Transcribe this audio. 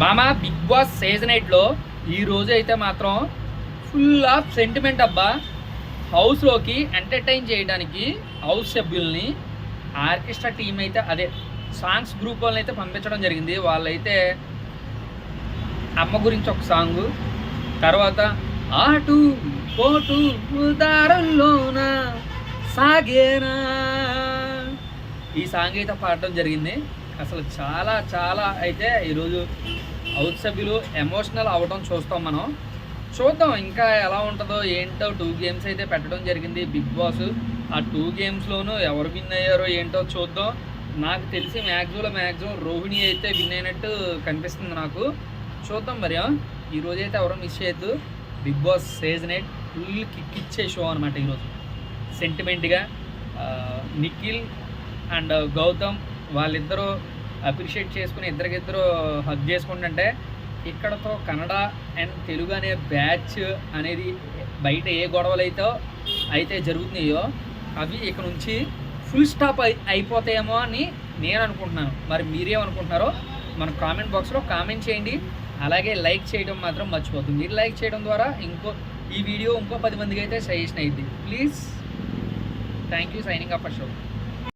మామ big Boss season ఎయిట్లో ఈ రోజు అయితే మాత్రం ఫుల్ ఆఫ్ సెంటిమెంట్ అబ్బా. హౌస్లోకి ఎంటర్టైన్ చేయడానికి హౌస్ సభ్యుల్ని ఆర్కెస్ట్రా టీం అయితే అదే సాంగ్స్ గ్రూప్ వాళ్ళని అయితే పంపించడం జరిగింది. వాళ్ళైతే అమ్మ గురించి ఒక సాంగ్ తర్వాత ఆటు పోటు దారంలోన సాగేనా? ఈ సాంగ్ అయితే పాడటం జరిగింది. అసలు చాలా చాలా అయితే ఈరోజు హౌస్ సభ్యులు ఎమోషనల్ అవ్వడం చూస్తాం మనం. చూద్దాం ఇంకా ఎలా ఉంటుందో ఏంటో టూ గేమ్స్ అయితే పెట్టడం జరిగింది బిగ్ బాస్. ఆ టూ గేమ్స్లోనూ ఎవరు విన్ అయ్యారో ఏంటో చూద్దాం. నాకు తెలిసి మ్యాక్సిమం మ్యాక్సిమం రోహిణి అయితే విన్ అయినట్టు కనిపిస్తుంది నాకు. చూద్దాం మరి ఈరోజు అయితే ఎవరో మిస్ చేయొద్దు. Bigg Boss season eight full kick ఇచ్చే షో అనమాట ఈరోజు. సెంటిమెంట్గా నిఖిల్ అండ్ గౌతమ్ వాళ్ళిద్దరూ అప్రిషియేట్ చేసుకుని ఇద్దరికిద్దరు హక్ చేసుకుంటుంటే ఇక్కడతో కన్నడ అండ్ తెలుగు అనే బ్యాచ్ అనేది బయట ఏ గొడవలు అయితే అయితే జరుగుతున్నాయో అవి ఇక నుంచి ఫుల్ స్టాప్ అయి అయిపోతాయేమో అని నేను అనుకుంటున్నాను. మరి మీరేమనుకుంటున్నారో మన కామెంట్ బాక్స్లో కామెంట్ చేయండి. అలాగే లైక్ చేయడం మాత్రం మర్చిపోతుంది మీరు లైక్ చేయడం ద్వారా ఇంకో ఈ వీడియో ఇంకో పది మందికి అయితే సజెషన్ అయింది please thank you signing up show